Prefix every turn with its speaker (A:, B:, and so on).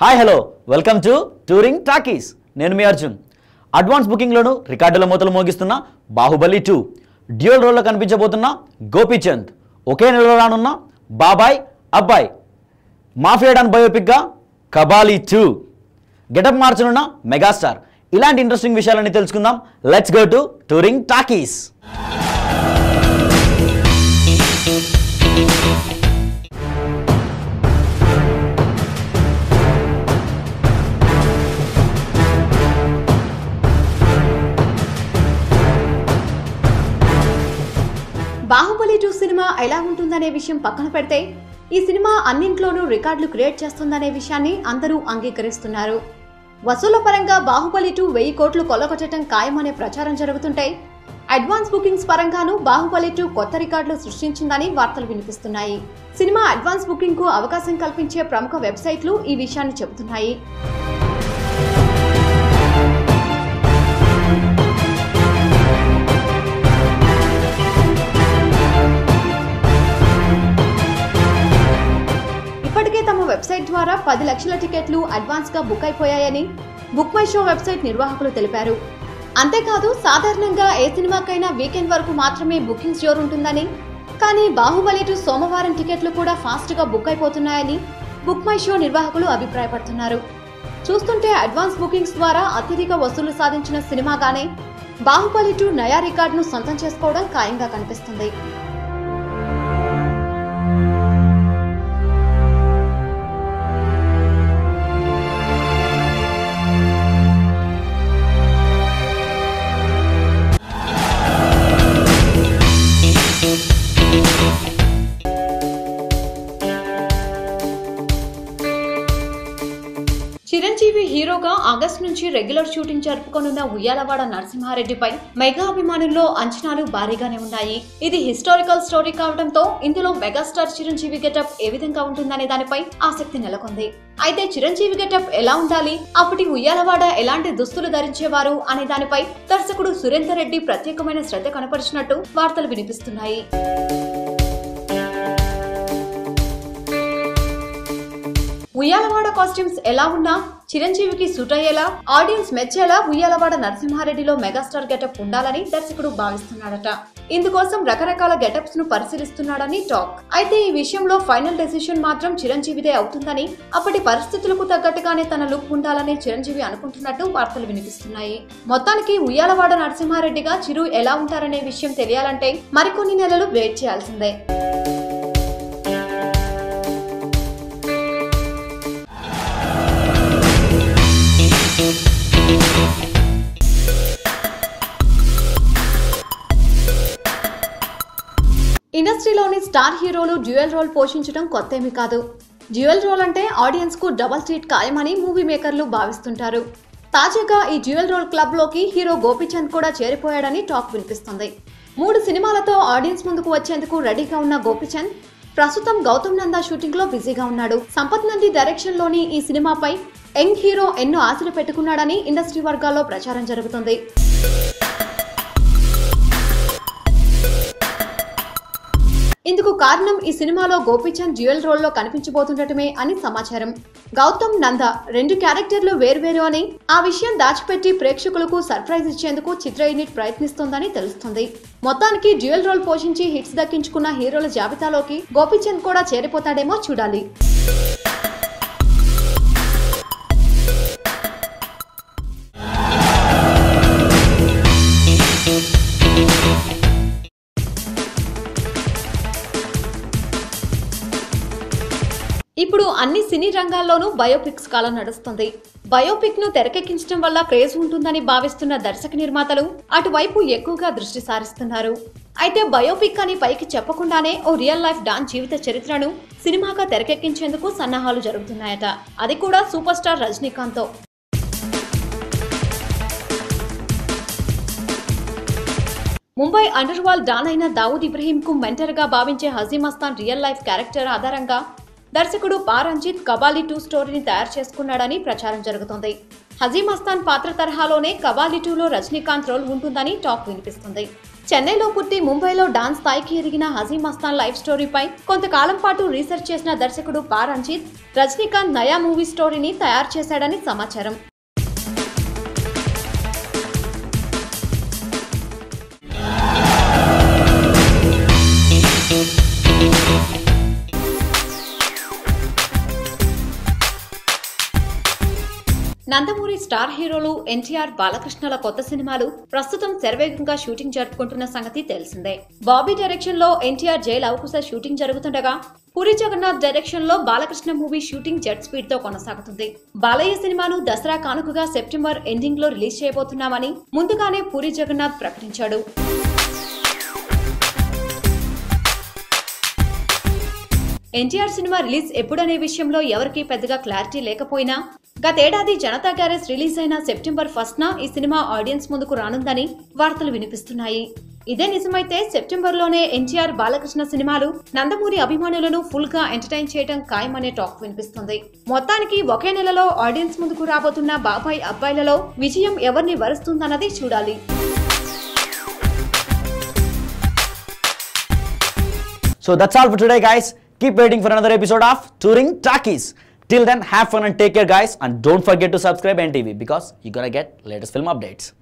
A: Hi hello. Welcome to touring talkies. నేను మీ Arjun. Advance బుకింగ్లోను రికార్డుల మూతలు మోగిస్తున్న బాహుబలి టూ. డ్యూయల్ రోల్లో కనిపించబోతున్న గోపీచంద్. ఒకే నెలలో రానున్న బాబాయ్ అబ్బాయ్. మాఫియాడాన్ బయోపిక్గా కబాలీ టూ. గెటప్ మార్చనున్న మెగాస్టార్. ఇలాంటి ఇంట్రెస్టింగ్ విషయాలన్నీ తెలుసుకుందాం. Let's go to touring talkies.
B: Baahubali two cinema ఎలా ఉంటుందనే విషయం పక్కన పెడితే ఈ సినిమా అన్నింట్లోనూ రికార్డులు క్రియేట్ చేస్తుందనే విషయాన్ని అందరూ అంగీకరిస్తున్నారు. వసూల పరంగా బాహుబలి టూ వెయ్యి కోట్లు కొల్లగొట్టడం ఖాయమనే ప్రచారం జరుగుతుంటే అడ్వాన్స్ బుకింగ్స్ పరంగానూ బాహుబలి టూ కొత్త రికార్డులు సృష్టించిందని వార్తలు వినిపిస్తున్నాయి. సినిమా అడ్వాన్స్ బుకింగ్కు అవకాశం కల్పించే ప్రముఖ వెబ్సైట్లు ఈ విషయాన్ని చెబుతున్నాయి. పది లక్షల టికెట్లు అడ్వాన్స్గా బుక్ అయిపోయాయని బుక్ మై షో వెబ్సైట్ నిర్వాహకులు తెలిపారు. అంతేకాదు సాధారణంగా ఏ సినిమాకైనా వీకెండ్ వరకు మాత్రమే బుకింగ్స్ జోరుంటుందని కానీ బాహుబలి టు సోమవారం టికెట్లు కూడా ఫాస్ట్గా బుక్ అయిపోతున్నాయని బుక్ మై షో నిర్వాహకులు అభిప్రాయపడుతున్నారు. చూస్తుంటే అడ్వాన్స్ బుకింగ్స్ ద్వారా అత్యధిక వసూలు సాధించిన సినిమాగానే బాహుబలి టు నయా రికార్డును సొంతం చేసుకోవడం ఖాయంగా కనిపిస్తుంది. చిరంజీవి హీరోగా ఆగస్టు నుంచి రెగ్యులర్ షూటింగ్ జరుపుకోనున్న ఉయ్యాలవాడ నరసింహారెడ్డిపై మెగా అభిమానుల్లో అంచనాలు భారీగానే ఉన్నాయి. ఇది హిస్టారికల్ స్టోరీ కావడంతో ఇందులో మెగాస్టార్ చిరంజీవి గెటప్ ఏ విధంగా ఉంటుందనే దానిపై ఆసక్తి నెలకొంది. అయితే చిరంజీవి గెటప్ ఎలా ఉండాలి? అప్పటి ఉయ్యాలవాడ ఎలాంటి దుస్తులు ధరించేవారు? అనే దానిపై దర్శకుడు సురేందర్ రెడ్డి ప్రత్యేకమైన శ్రద్ధ కనపరిచినట్టు వార్తలు వినిపిస్తున్నాయి. ఉయ్యాలవాడ కాస్ట్యూమ్స్ ఎలా ఉన్నా చిరంజీవికి సూట్ అయ్యేలా ఆడియన్స్ మెచ్చేలా ఉయ్యాలవాడ నరసింహారెడ్డిలో మెగాస్టార్ గెటప్ ఉండాలని దర్శకుడు భావిస్తున్నాడట. ఇందుకోసం రకరకాల గెటప్స్ను పరిశీలిస్తున్నాడని టాక్. అయితే ఈ విషయంలో ఫైనల్ డెసిషన్ మాత్రం చిరంజీవిదే అవుతుందని అప్పటి పరిస్థితులకు తగ్గట్టుగానే తన లుక్ ఉండాలని చిరంజీవి అనుకుంటున్నట్టు వార్తలు వినిపిస్తున్నాయి. మొత్తానికి ఉయ్యాలవాడ నరసింహారెడ్డిగా చిరు ఎలా ఉంటారనే విషయం తెలియాలంటే మరికొన్ని నెలలు వెయిట్ చేయాల్సిందే. ఇండస్ట్రీలోని స్టార్ హీరోలు డ్యూయల్ రోల్ పోషించడం కొత్తేమీ కాదు. డ్యూయల్ రోల్ అంటే ఆడియన్స్కు డబల్ ట్రీట్ ఖాయమని మూవీ మేకర్లు భావిస్తుంటారు. తాజాగా ఈ డ్యూయల్ రోల్ క్లబ్లోకి హీరో గోపీచంద్ కూడా చేరిపోయాడని టాక్ వినిపిస్తుంది. మూడు సినిమాలతో ఆడియన్స్ ముందుకు వచ్చేందుకు రెడీగా ఉన్న గోపీచంద్ ప్రస్తుతం గౌతమ్ నందా షూటింగ్లో బిజీగా ఉన్నాడు. సంపత్ నంది డైరెక్షన్లోని ఈ సినిమాపై యంగ్ హీరో ఎన్నో ఆశలు పెట్టుకున్నాడని ఇండస్ట్రీ వర్గాల్లో ప్రచారం జరుగుతుంది. ఇందుకు కారణం ఈ సినిమాలో గోపీచంద్ డ్యూయల్ రోల్లో కనిపించబోతుండటమే అని సమాచారం. గౌతమ్ నంద రెండు క్యారెక్టర్లు వేర్వేరు అని ఆ విషయం దాచిపెట్టి ప్రేక్షకులకు సర్ప్రైజ్ ఇచ్చేందుకు చిత్ర యూనిట్ ప్రయత్నిస్తోందని తెలుస్తుంది. మొత్తానికి డ్యూయల్ రోల్ పోషించి హిట్స్ దక్కించుకున్న హీరోల జాబితాలోకి గోపీచంద్ కూడా చేరిపోతాడేమో చూడాలి. ఇప్పుడు అన్ని సినీ రంగాల్లోనూ బయోపిక్స్ కాలం నడుస్తుంది. బయోపిక్ను తెరకెక్కించడం వల్ల క్రేజ్ ఉంటుందని భావిస్తున్న దర్శక నిర్మాతలు అటువైపు ఎక్కువగా దృష్టి సారిస్తున్నారు. అయితే బయోపిక్ అని పైకి చెప్పకుండానే ఓ రియల్ లైఫ్ డాన్ జీవిత చరిత్రను సినిమాగా తెరకెక్కించేందుకు సన్నాహాలు జరుగుతున్నాయట. అది కూడా సూపర్ స్టార్ రజనీకాంత్తో. ముంబై అండర్ వరల్డ్ డాన్ అయిన దావూద్ ఇబ్రహీం కు మెంటర్గా భావించే Haji Mastan real life character ఆధారంగా దర్శకుడు పారంజిత్ కబాలి టూ స్టోరీని తయారు చేసుకున్నాడని ప్రచారం జరుగుతోంది. హజీమ్ అస్తాన్ పాత్ర తరహాలోనే కబాలి టూలో రజనీకాంత్ రోల్ ఉంటుందని టాక్ వినిపిస్తుంది. చెన్నైలో పుట్టి ముంబైలో డాన్స్ స్థాయికి ఎదిగిన హజీమ్ మస్తాన్ లైఫ్ స్టోరీపై కొంతకాలం పాటు రీసెర్చ్ చేసిన దర్శకుడు పారంజిత్ రజనీకాంత్ నయా మూవీ స్టోరీని తయారు చేశాడని సమాచారం. నందమూరి స్టార్ హీరోలు ఎన్టీఆర్ బాలకృష్ణల కొత్త సినిమాలు ప్రస్తుతం శరవేగంగా షూటింగ్ జరుపుకుంటున్న సంగతి తెలిసిందే. బాబీ డైరెక్షన్లో ఎన్టీఆర్ జై అవకుశ షూటింగ్ జరుగుతుండగా పూరి జగన్నాథ్ డైరెక్షన్లో బాలకృష్ణ మూవీ షూటింగ్ జెట్ స్పీడ్తో కొనసాగుతుంది. బాలయ్య సినిమాను దసరా కానుకగా సెప్టెంబర్ ఎండింగ్లో రిలీజ్ చేయబోతున్నామని ముందుగానే పూరి జగన్నాథ్ ప్రకటించాడు. ఎన్టీఆర్ సినిమా రిలీజ్ ఎప్పుడనే విషయంలో ఎవరికీ పెద్దగా క్లారిటీ లేకపోయినా గతేడాది జనతా గ్యారేజ్ రిలీజ్ అయిన సెప్టెంబర్ ఫస్ట్ ఈ సినిమా ఆడియన్స్ ముందుకు రానుందని వార్తలు వినిపిస్తున్నాయి. ఇదే నిజమైతే సెప్టెంబర్లోనే ఎన్టీఆర్ బాలకృష్ణ సినిమాలు నందమూరి అభిమానులను ఫుల్గా ఎంటర్టైన్ చేయడం ఖాయమనే టాక్ వినిపిస్తుంది. మొత్తానికి ఒకే నెలలో ఆడియన్స్ ముందుకు రాబోతున్న బాబాయ్ అబ్బాయిలలో విజయం ఎవరిని వరుస్తుందన్నది చూడాలి.
A: So that's all for today guys keep waiting for another episode of touring talkies Till then, have fun and take care, guys. And don't forget to subscribe NTV because you're gonna get latest film updates.